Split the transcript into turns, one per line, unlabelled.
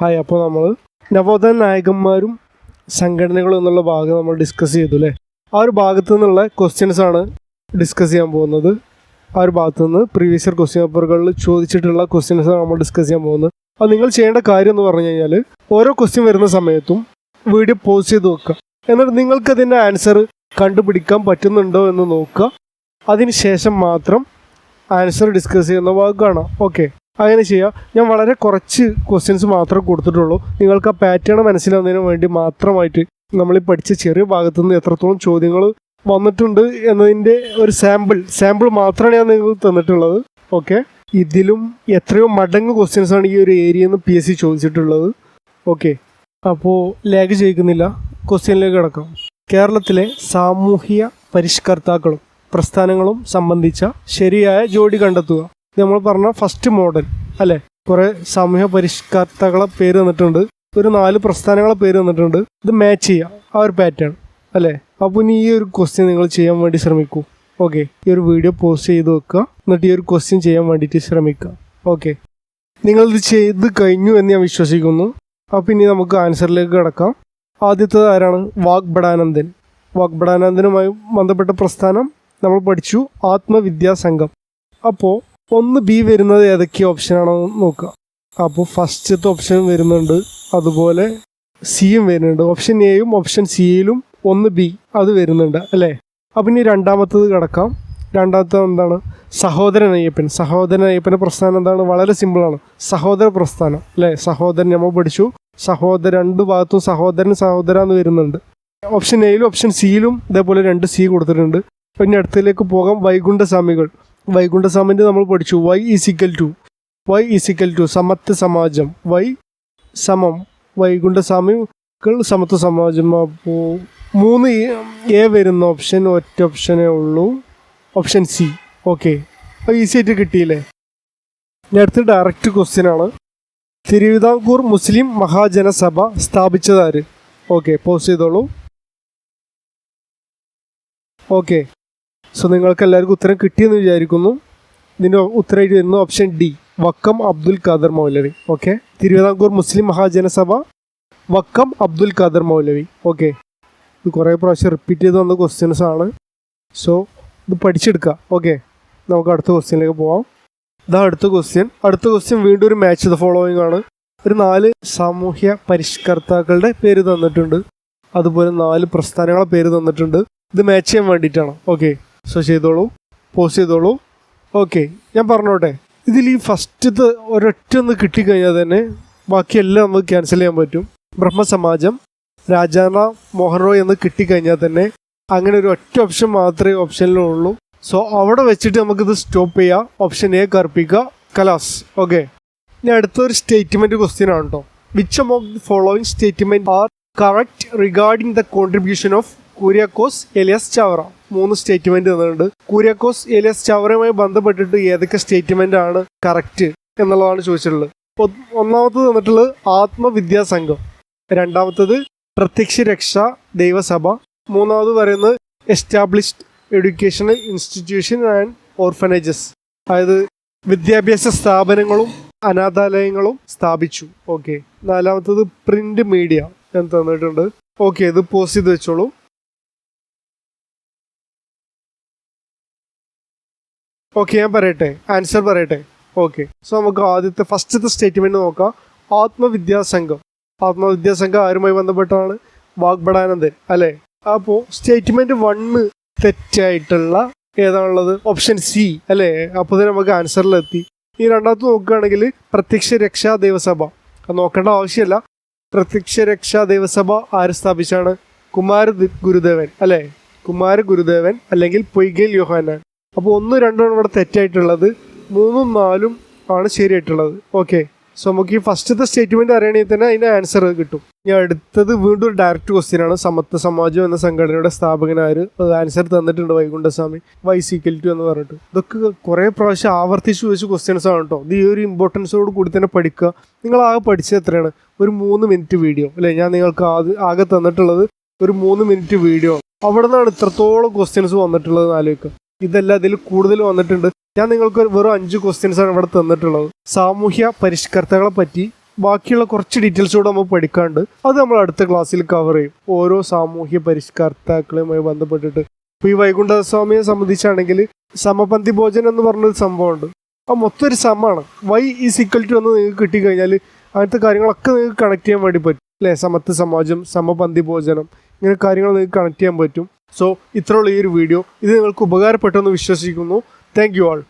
Hi അപ്പോൾ നമ്മൾ നവോത്ഥാന നായകന്മാരും സംഘടനകളും എന്നുള്ള ഭാഗം നമ്മൾ ഡിസ്കസ് ചെയ്തു അല്ലേ ആ ഒരു ഭാഗത്തു നിന്നുള്ള ക്വസ്റ്റ്യൻസ് ആണ് ഡിസ്കസ് ചെയ്യാൻ പോകുന്നത്. ആ ഒരു ഭാഗത്തു നിന്ന് പ്രീവിയസ് ഇയർ ക്വസ്റ്റ്യൻ പേപ്പറുകളിൽ ചോദിച്ചിട്ടുള്ള ക്വസ്റ്റ്യൻസ് ആണ് നമ്മൾ ഡിസ്കസ് ചെയ്യാൻ പോകുന്നത്. അത് നിങ്ങൾ ചെയ്യേണ്ട കാര്യം എന്ന് പറഞ്ഞു കഴിഞ്ഞാൽ ഓരോ ക്വസ്റ്റ്യൻ വരുന്ന സമയത്തും വീഡിയോ പോസ് ചെയ്ത് വെക്കുക എന്നിട്ട് നിങ്ങൾക്ക് അതിന്റെ ആൻസർ കണ്ടുപിടിക്കാൻ പറ്റുന്നുണ്ടോ എന്ന് നോക്കുക. അതിന് ശേഷം മാത്രം ആൻസർ ഡിസ്കസ് ചെയ്യുന്ന ഭാഗം കാണാം. ഓക്കെ അങ്ങനെ ചെയ്യാം. ഞാൻ വളരെ കുറച്ച് ക്വസ്റ്റ്യൻസ് മാത്രമേ കൊടുത്തിട്ടുള്ളൂ. നിങ്ങൾക്ക് ആ പാറ്റേൺ മനസ്സിലാവുന്നതിന് വേണ്ടി മാത്രമായിട്ട് നമ്മൾ ഈ പഠിച്ച ചെറിയ ഭാഗത്തു നിന്ന് എത്രത്തോളം ചോദ്യങ്ങൾ വന്നിട്ടുണ്ട് എന്നതിന്റെ ഒരു സാമ്പിൾ സാമ്പിൾ മാത്രമാണ് ഞാൻ നിങ്ങൾക്ക് തന്നിട്ടുള്ളത്. ഓക്കെ ഇതിലും എത്രയോ മടങ്ങ് ക്വസ്റ്റ്യൻസ് ആണ് ഈ ഒരു ഏരിയയിൽ നിന്ന് പി എസ് സി ചോദിച്ചിട്ടുള്ളത്. ഓക്കെ അപ്പോൾ ലാഗ് ചെയ്യിക്കുന്നില്ല ക്വസ്റ്റ്യനിലേക്ക് കിടക്കാം. കേരളത്തിലെ സാമൂഹിക പരിഷ്കർത്താക്കളും പ്രസ്ഥാനങ്ങളും സംബന്ധിച്ച ശരിയായ ജോഡി കണ്ടെത്തുക. നമ്മൾ പറഞ്ഞ ഫസ്റ്റ് മോഡൽ അല്ലേ? കുറെ സാമൂഹ്യ പരിഷ്കർത്താക്കളെ പേര് വന്നിട്ടുണ്ട്. ഒരു നാല് പ്രസ്ഥാനങ്ങളെ പേര് വന്നിട്ടുണ്ട്. ഇത് മാച്ച് ചെയ്യുക ആ ഒരു പാറ്റേൺ അല്ലേ? അപ്പോൾ ഇനി ഈ ഒരു ക്വസ്റ്റ്യൻ നിങ്ങൾ ചെയ്യാൻ വേണ്ടി ശ്രമിക്കൂ. ഓക്കെ ഈ ഒരു വീഡിയോ പോസ്റ്റ് ചെയ്ത് വെക്കുക. എന്നിട്ട് ഈ ഒരു ക്വസ്റ്റ്യൻ ചെയ്യാൻ വേണ്ടിയിട്ട് ശ്രമിക്കുക. ഓക്കെ നിങ്ങളിത് ചെയ്ത് കഴിഞ്ഞു എന്ന് ഞാൻ വിശ്വസിക്കുന്നു. അപ്പോൾ ഇനി നമുക്ക് ആൻസറിലേക്ക് കിടക്കാം. ആദ്യത്തേത് ആരാണ്? വാഗ്ബടാനന്ദൻ വാഗ്ബടാനന്ദനുമായി ബന്ധപ്പെട്ട പ്രസ്ഥാനം നമ്മൾ പഠിച്ചു. ആത്മവിദ്യാസംഘം അപ്പോൾ ഒന്ന് ബി വരുന്നത് ഏതൊക്കെ ഓപ്ഷനാണെന്ന് നോക്കുക. അപ്പോൾ ഫസ്റ്റത്തെ ഓപ്ഷൻ വരുന്നുണ്ട്. അതുപോലെ സിയും വരുന്നുണ്ട്. ഓപ്ഷൻ എയും ഓപ്ഷൻ സിയിലും ഒന്ന് ബി അത് വരുന്നുണ്ട് അല്ലേ? അപ്പം ഇനി രണ്ടാമത്തത് കിടക്കാം. രണ്ടാമത്തെ എന്താണ്? സഹോദരൻ അയ്യപ്പൻ. സഹോദരൻ അയ്യപ്പന്റെ പ്രസ്ഥാനം എന്താണ്? വളരെ സിമ്പിളാണ് സഹോദര പ്രസ്ഥാനം അല്ലേ? സഹോദരൻ നമ്മൾ പഠിച്ചു. സഹോദരൻ രണ്ട് ഭാഗത്തും സഹോദരൻ സഹോദര എന്ന് വരുന്നുണ്ട്. ഓപ്ഷൻ എയിലും ഓപ്ഷൻ സിയിലും ഇതേപോലെ രണ്ട് സി കൊടുത്തിട്ടുണ്ട്. പിന്നെ അടുത്തതിലേക്ക് പോകാം. വൈകുണ്ഠസ്വാമികൾ സമന്റെ നമ്മൾ പഠിച്ചു. Y is equal to. Y is equal to Samatva Samajam. Y സമം വൈകുണ്ഠസ്വാമികൾ സമത്വ സമാജം. അപ്പോൾ മൂന്ന് എ വരുന്ന ഓപ്ഷൻ ഒറ്റ ഓപ്ഷനേ ഉള്ളൂ. Option C. ഓക്കെ. അപ്പോൾ ഈസി ആയിട്ട് കിട്ടിയില്ലേ? ഞാൻ അടുത്ത ഡയറക്റ്റ് ക്വസ്റ്റ്യൻ ആണ്. തിരുവിതാംകൂർ മുസ്ലിം മഹാജനസഭ സ്ഥാപിച്ചതാര് ഓക്കെ പോസ്റ്റ് ചെയ്തോളൂ. ഓക്കെ. സോ നിങ്ങൾക്ക് എല്ലാവർക്കും ഉത്തരം കിട്ടിയെന്ന് വിചാരിക്കുന്നു. ഇതിന്റെ ഉത്തരമായിട്ട് വരുന്ന option D Vakkom Abdul Khader Maulavi. Okay Thiruvithamkoor Muslim Mahajanasabha Vakkom Abdul Khader Maulavi. Okay ഇത് കുറേ പ്രാവശ്യം റിപ്പീറ്റ് ചെയ്ത് വന്ന ക്വസ്റ്റ്യൻസ് ആണ്. സോ ഇത് പഠിച്ചെടുക്കുക. ഓക്കെ നമുക്ക് അടുത്ത ക്വസ്റ്റ്യനിലേക്ക് പോവാം. ഇതാ അടുത്ത ക്വസ്റ്റ്യൻ അടുത്ത ക്വസ്റ്റ്യൻ വീണ്ടും ഒരു മാച്ച് ദ ഫോളോയിങ് ആണ്. ഒരു നാല് സാമൂഹ്യ പരിഷ്കർത്താക്കളുടെ പേര് തന്നിട്ടുണ്ട്. അതുപോലെ നാല് പ്രസ്ഥാനങ്ങളെ പേര് തന്നിട്ടുണ്ട്. ഇത് മാച്ച് ചെയ്യാൻ വേണ്ടിയിട്ടാണ്. ഓക്കെ സോ ചെയ്തോളൂ. പോസ്റ്റ് ചെയ്തോളൂ. ഓക്കെ ഞാൻ പറഞ്ഞോട്ടെ. ഇതിൽ ഈ ഫസ്റ്റത്തെ ഒരൊറ്റ ഒന്ന് കിട്ടിക്കഴിഞ്ഞാൽ തന്നെ ബാക്കിയെല്ലാം നമുക്ക് ക്യാൻസൽ ചെയ്യാൻ പറ്റും. ബ്രഹ്മസമാജം രാജാറ മോഹൻ റോയ് എന്ന് കിട്ടിക്കഴിഞ്ഞാൽ തന്നെ അങ്ങനെ ഒരു ഒറ്റ ഓപ്ഷൻ മാത്രമേ ഓപ്ഷനിലുള്ളൂ സോ അവിടെ വെച്ചിട്ട് നമുക്കിത് സ്റ്റോപ്പ് ചെയ്യാം. ഓപ്ഷൻ എ കറുപ്പിക്കുക. കലാസ്. ഓക്കെ ഇനി അടുത്തൊരു സ്റ്റേറ്റ്മെന്റ് ക്വസ്റ്റ്യൻ ആണ് കേട്ടോ which of the following statement are correct regarding the contribution of Kuriakose Elias Chavara. മൂന്ന് സ്റ്റേറ്റ്മെന്റ് തന്നിട്ടുണ്ട്. കുര്യാക്കോസ് എലിയസ് ചവറയുമായി ബന്ധപ്പെട്ടിട്ട് ഏതൊക്കെ സ്റ്റേറ്റ്മെന്റ് ആണ് കറക്റ്റ് എന്നുള്ളതാണ് ചോദിച്ചിട്ടുള്ളത്. ഒന്നാമത്തത് തന്നിട്ടുള്ളത് ആത്മവിദ്യാസംഘം. രണ്ടാമത്തത് പ്രത്യക്ഷ രക്ഷ ദൈവസഭ. മൂന്നാമത് പറയുന്നത് established educational institution and orphanages അതായത് വിദ്യാഭ്യാസ സ്ഥാപനങ്ങളും അനാഥാലയങ്ങളും സ്ഥാപിച്ചു. ഓക്കെ നാലാമത്തത് പ്രിന്റ് മീഡിയ എന്ന് തന്നിട്ടുണ്ട്. ഓക്കെ ഇത് പോസ്റ്റ് ചെയ്ത് വെച്ചോളൂ. ഓക്കെ ഞാൻ പറയട്ടെ. ആൻസർ പറയട്ടെ. ഓക്കെ സോ നമുക്ക് ആദ്യത്തെ ഫസ്റ്റത്തെ സ്റ്റേറ്റ്മെന്റ് നോക്കാം. ആത്മവിദ്യാസംഘം ആത്മവിദ്യാസംഘം ആരുമായി ബന്ധപ്പെട്ടാണ്? വാഗ്ബടാനന്ദൻ അല്ലേ? അപ്പോൾ സ്റ്റേറ്റ്മെന്റ് വണ്ണ് തെറ്റായിട്ടുള്ള ഏതാണുള്ളത്? ഓപ്ഷൻ സി അല്ലേ? അപ്പോൾ തന്നെ നമുക്ക് ആൻസറിലെത്തി ഈ രണ്ടാമത്തെ നോക്കുകയാണെങ്കിൽ പ്രത്യക്ഷ രക്ഷാ ദേവസഭ. നോക്കേണ്ട ആവശ്യമില്ല. പ്രത്യക്ഷ രക്ഷാ ദേവസഭ ആര് സ്ഥാപിച്ചാണ്? കുമാര ഗുരുദേവൻ അല്ലേ? കുമാര ഗുരുദേവൻ അല്ലെങ്കിൽ പൊയ്കേൽ യോഹാനാൻ അപ്പോൾ ഒന്ന് രണ്ടുമാണ് ഇവിടെ തെറ്റായിട്ടുള്ളത്. മൂന്നും നാലും ആണ് ശരിയായിട്ടുള്ളത്. ഓക്കെ സോ നമുക്ക് ഈ ഫസ്റ്റത്തെ സ്റ്റേറ്റ്മെന്റ് അറിയണമെങ്കിൽ തന്നെ അതിന്റെ ആൻസർ കിട്ടും. ഞാൻ അടുത്തത് വീണ്ടും ഒരു ഡയറക്റ്റ് ക്വസ്റ്റ്യൻ ആണ്. സമത്വ സമാജം എന്ന സംഘടനയുടെ സ്ഥാപകനായ അത് ആൻസർ തന്നിട്ടുണ്ട് വൈകുണ്ഠസ്വാമി. വൈസിക്കൽ ടു എന്ന് പറഞ്ഞിട്ട്. ഇതൊക്കെ കുറേ പ്രാവശ്യം ആവർത്തിച്ച് ചോദിച്ച ക്വസ്റ്റ്യൻസ് ആണ് കേട്ടോ ഇത് ഈ ഒരു ഇമ്പോർട്ടൻസോട് കൂടി തന്നെ പഠിക്കുക. നിങ്ങൾ ആകെ പഠിച്ചത് എത്രയാണ്? ഒരു മൂന്ന് മിനിറ്റ് വീഡിയോ അല്ലേ? ഞാൻ നിങ്ങൾക്ക് ആകെ തന്നിട്ടുള്ളത് ഒരു മൂന്ന് മിനിറ്റ് വീഡിയോ അവിടെ നിന്നാണ് ഇത്രത്തോളം ക്വസ്റ്റ്യൻസ് വന്നിട്ടുള്ളത് ആലോചിക്കുക. ഇതല്ല ഇതിൽ കൂടുതൽ വന്നിട്ടുണ്ട്. ഞാൻ നിങ്ങൾക്ക് വെറും അഞ്ച് ക്വസ്റ്റ്യൻസ് ആണ് ഇവിടെ തന്നിട്ടുള്ളത്. സാമൂഹ്യ പരിഷ്കർത്തകളെ പറ്റി ബാക്കിയുള്ള കുറച്ച് ഡീറ്റെയിൽസ് കൂടെ നമ്മൾ പഠിക്കാണ്ട് അത് നമ്മൾ അടുത്ത ക്ലാസ്സിൽ കവർ ചെയ്യും. ഓരോ സാമൂഹ്യ പരിഷ്കർത്താക്കളുമായി ബന്ധപ്പെട്ടിട്ട്. ഇപ്പോൾ ഈ വൈകുണ്ഠസ്വാമിയെ സംബന്ധിച്ചാണെങ്കിൽ സമപന്തി ഭോജനം എന്ന് പറഞ്ഞൊരു സംഭവമുണ്ട്. ആ മൊത്തം ഒരു സമമാണ് വൈ ഈ സിക്വൽ ടു എന്ന് നിങ്ങൾക്ക് കിട്ടിക്കഴിഞ്ഞാൽ അങ്ങനത്തെ കാര്യങ്ങളൊക്കെ നിങ്ങൾക്ക് കണക്ട് ചെയ്യാൻ വേണ്ടി പറ്റും. അല്ലേ? സമത്വ സമാജം സമപന്തി ഭോജനം ഇങ്ങനെ കാര്യങ്ങൾ നിങ്ങൾക്ക് കണക്ട് ചെയ്യാൻ പറ്റും. സോ ഇത്രയുള്ള ഈ ഒരു വീഡിയോ ഇത് നിങ്ങൾക്ക് ഉപകാരപ്പെട്ടെന്ന് വിശ്വസിക്കുന്നു. Thank you all